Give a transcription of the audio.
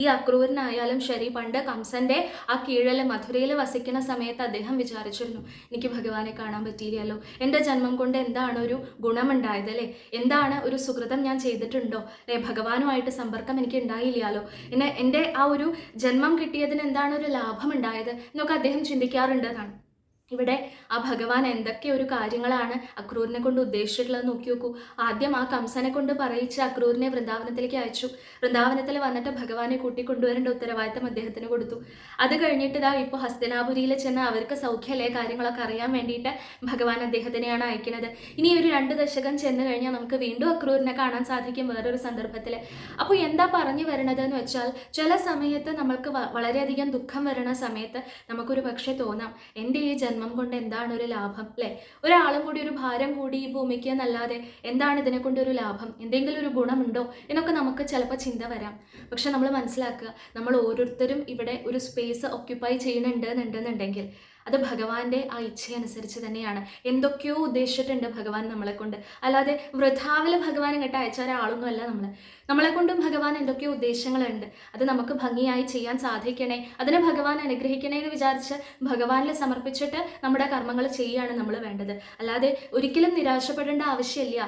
ഈ അക്രൂരനായാലും ശരി പണ്ട് കംസന്റെ ആ കീഴൽ മധുരയിൽ വസിക്കുന്ന സമയത്ത് അദ്ദേഹം വിചാരിച്ചിരുന്നു എനിക്ക് ഭഗവാനെ കാണാൻ പറ്റിയില്ലല്ലോ. എന്റെ ജന്മം കൊണ്ട് എന്താണ് ഒരു ഗുണമുണ്ടായത് അല്ലേ? എന്താണ് ഒരു സുഹൃതം ഞാൻ ചെയ്തിട്ടുണ്ടോ? അല്ലെ ഭഗവാനുമായിട്ട് സമ്പർക്കം എനിക്ക് ഉണ്ടായില്ലല്ലോ. എന്നെ എന്റെ ആ ഒരു ജന്മം കിട്ടിയതിന് എന്താണ് ഒരു ലാഭം ഉണ്ടായത് എന്നൊക്കെ അദ്ദേഹം ചിന്തിക്കാറുണ്ട് ഇവിടെ ആ ഭഗവാൻ എന്തൊക്കെ ഒരു കാര്യങ്ങളാണ് അക്രൂരിനെ കൊണ്ട് ഉദ്ദേശിച്ചിട്ടുള്ളത് നോക്കി നോക്കൂ. ആദ്യം ആ കംസനെ കൊണ്ട് പറയിച്ച് അക്രൂരിനെ വൃന്ദാവനത്തിലേക്ക് അയച്ചു. വൃന്ദാവനത്തിൽ വന്നിട്ട് ഭഗവാനെ കൂട്ടിക്കൊണ്ടുവരേണ്ട ഉത്തരവാദിത്തം അദ്ദേഹത്തിന് കൊടുത്തു. അത് കഴിഞ്ഞിട്ട് ഇതാ ഇപ്പോൾ ഹസ്തനാപുരിയിൽ ചെന്ന് അവർക്ക് സൗഖ്യമല്ലേ കാര്യങ്ങളൊക്കെ അറിയാൻ വേണ്ടിയിട്ട് ഭഗവാൻ അദ്ദേഹത്തിനെയാണ് അയക്കുന്നത്. ഇനി ഒരു രണ്ട് ദശകം ചെന്ന് കഴിഞ്ഞാൽ നമുക്ക് വീണ്ടും അക്രൂരിനെ കാണാൻ സാധിക്കും വേറൊരു സന്ദർഭത്തിൽ അപ്പോൾ എന്താ പറഞ്ഞു വരണത് എന്ന് വെച്ചാൽ ചില സമയത്ത് നമ്മൾക്ക് വളരെയധികം ദുഃഖം വരുന്ന സമയത്ത് നമുക്കൊരു പക്ഷേ തോന്നാം. എന്റെ ഈ ജന്മം കൊണ്ട് എന്താണ് ഒരു ലാഭം അല്ലേ? ഒരാളും കൂടി ഒരു ഭാരം കൂടി ഈ ഭൂമിക്ക് എന്നല്ലാതെ എന്താണ് ഇതിനെ കൊണ്ട് ഒരു ലാഭം? എന്തെങ്കിലും ഒരു ഗുണമുണ്ടോ എന്നൊക്കെ നമുക്ക് ചിലപ്പോൾ ചിന്ത വരാം. പക്ഷെ നമ്മൾ മനസ്സിലാക്കുക നമ്മൾ ഓരോരുത്തരും ഇവിടെ ഒരു സ്പേസ് ഒക്യുപ്പൈ ചെയ്യുന്നുണ്ട് എന്നുണ്ടെന്നുണ്ടെങ്കിൽ അത് ഭഗവാന്റെ ആ ഇച്ഛയനുസരിച്ച് തന്നെയാണ്. എന്തൊക്കെയോ ഉദ്ദേശിച്ചിട്ടുണ്ട് ഭഗവാൻ നമ്മളെ കൊണ്ട്. അല്ലാതെ വൃഥാവിൽ ഭഗവാൻ ഇങ്ങോട്ട് അയച്ച ഒരാളൊന്നും അല്ല നമ്മൾ നമ്മളെ കൊണ്ടും ഭഗവാൻ എന്തൊക്കെയോ ഉദ്ദേശങ്ങളുണ്ട്. അത് നമുക്ക് ഭംഗിയായി ചെയ്യാൻ സാധിക്കണേ. അതിനെ ഭഗവാൻ അനുഗ്രഹിക്കണേ എന്ന് വിചാരിച്ച് ഭഗവാനിൽ സമർപ്പിച്ചിട്ട് നമ്മുടെ കർമ്മങ്ങൾ ചെയ്യുകയാണ് നമ്മൾ വേണ്ടത്. അല്ലാതെ ഒരിക്കലും നിരാശപ്പെടേണ്ട ആവശ്യമില്ല.